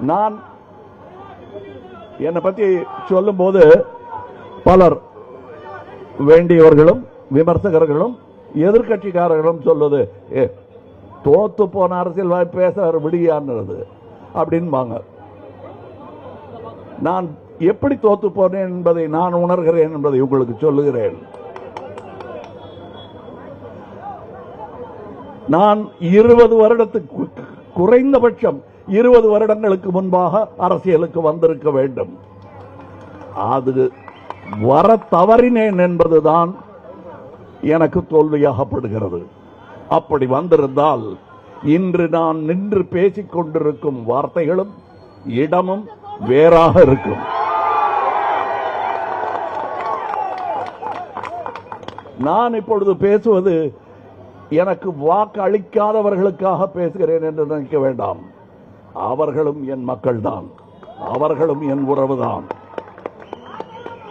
நான் என்னை பத்தி சொல்லும்போது பலர் வேண்டியவர்களும் விமர்சகர்களும் எதிர்க்கட்சிக்காரர்களும் சொல்வது ஏ தோத்து போன அரசியல் பேசுறாரு விடியான்றது அப்படின்பாங்க. நான் எப்படி தோத்து போனேன் என்பதை நான் உணர்கிறேன் என்பதை உங்களுக்கு சொல்லுகிறேன். நான் இருபது வருடத்துக்கு குறைந்தபட்சம் இருபது வருடங்களுக்கு முன்பாக அரசியலுக்கு வந்திருக்க வேண்டும். அது வர தவறினேன் என்பதுதான் எனக்கு தோல்வியாகப்படுகிறது. அப்படி வந்திருந்தால் இன்று நான் நின்று பேசிக் கொண்டிருக்கும் வார்த்தைகளும் இடமும் வேறாக இருக்கும். நான் இப்பொழுது பேசுவது எனக்கு வாக்கு அளிக்காதவர்களுக்காக பேசுகிறேன் என்று நினைக்க வேண்டாம். அவர்களும் என் மக்கள்தான். அவர்களும் என் உறவுதான்.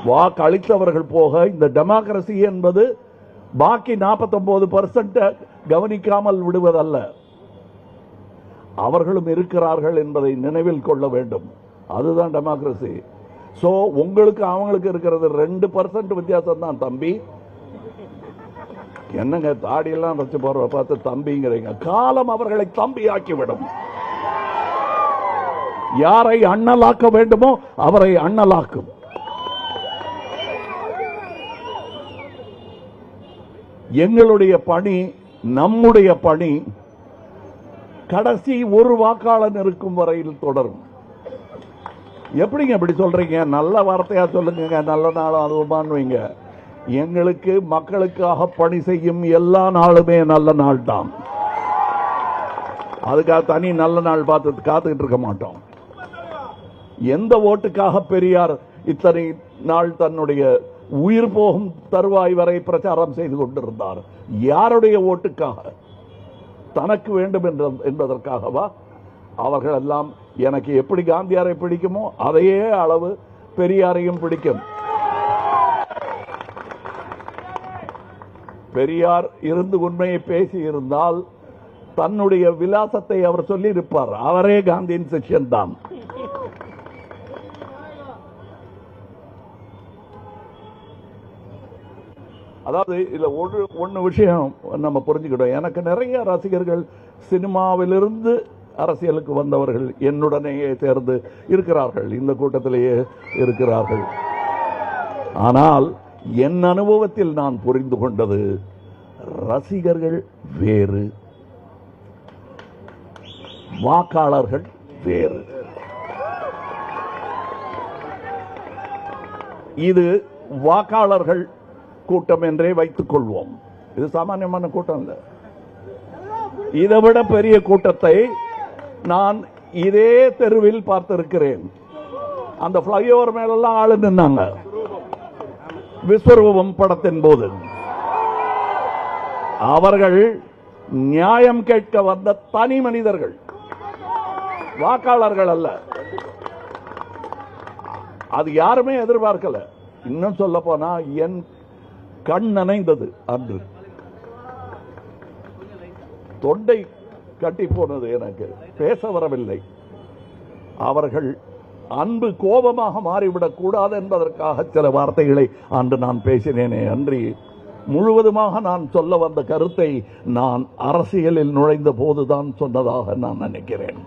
வாக்கு அளித்தவர்கள் போக இந்த டெமோக்ரஸி என்பது பாக்கி 49% பர்சன்ட் கவனிக்காமல் விடுவதல்ல. அவர்களும் இருக்கிறார்கள் என்பதை நினைவில் கொள்ள வேண்டும். அதுதான் டெமோக்ரஸி சோ உங்களுக்கு அவங்களுக்கு இருக்கிறது ரெண்டு பர்சன்ட் வித்தியாசம் தான் தம்பி. என்னங்க தாடியெல்லாம் வச்சு போற பார்த்து தம்பிங்கிறீங்க. காலம் அவர்களை தம்பி ஆக்கிவிடும் யாரை அண்ணலாக்க வேண்டுமோ அவரை அண்ணலாக்கும். எங்களுடைய பணி நம்முடைய பணி கடைசி ஒரு வாக்காளன் இருக்கும் வரையில் தொடரும். எப்படிங்க இப்படி சொல்றீங்க? நல்ல வார்த்தையா சொல்லுங்க நல்ல நாளும் அதுவுமான்வீங்க எங்களுக்கு மக்களுக்காக பணி செய்யும் எல்லா நாளுமே நல்ல நாள் தான் அதுக்காக தனி நல்ல நாள் பார்த்து காத்துக்கிட்டு இருக்க மாட்டோம். எந்த ஓட்டுக்காக பெரியார் இத்தனை நாள் தன்னுடைய உயிர் போகும் தருவாய் வரை பிரச்சாரம் செய்து கொண்டிருந்தார்? யாருடைய ஓட்டுக்காக? தனக்கு வேண்டும் என்ற என்பதற்காகவா? அவர்கள் எல்லாம் எனக்கு எப்படி காந்தியாரை பிடிக்குமோ அதையே அளவு பெரியாரையும் பிடிக்கும். பெரியார் இருந்து உண்மையை பேசி இருந்தால் தன்னுடைய விலாசத்தை அவர் சொல்லி இருப்பார் அவரே காந்தியின் சிஷ்யன் தான் அதாவது இதில் ஒரு ஒன்று விஷயம் நம்ம புரிஞ்சுக்கிட்டோம். எனக்கு நிறைய ரசிகர்கள் சினிமாவிலிருந்து அரசியலுக்கு வந்தவர்கள் என்னுடனேயே சேர்ந்து இருக்கிறார்கள். இந்த கூட்டத்திலேயே இருக்கிறார்கள். ஆனால் என் அனுபவத்தில் நான் புரிந்து கொண்டது ரசிகர்கள் வேறு. வாக்காளர்கள் வேறு. இது வாக்காளர்கள் கூட்டம் என்றே வைத்துக் கொள்வோம். இது சாமானியமான கூட்டம் இல்ல இதை விட பெரிய கூட்டத்தை நான் இதே தெருவில் பார்த்திருக்கிறேன். அந்த பிளைஓவர் மேலெல்லாம் ஆளு நின்னாங்க. விஸ்வரூபம் படத்தின் போது. அவர்கள் நியாயம் கேட்க வந்த தனி மனிதர்கள். வாக்காளர்கள் அல்ல. அது யாருமே எதிர்பார்க்கல. இன்னும் சொல்ல போனா என் கண் நனைந்தது அன்று. தொண்டை கட்டி போனது எனக்கு. பேச வரவில்லை. அவர்கள் அன்பு கோபமாக மாறிவிடக் கூடாது என்பதற்காக சில வார்த்தைகளை அன்று நான் பேசினேனே அன்றி முழுவதுமாக நான் சொல்ல வந்த கருத்தை நான் அரசியலில் நுழைந்த போதுதான் சொன்னதாக நான் நினைக்கிறேன்.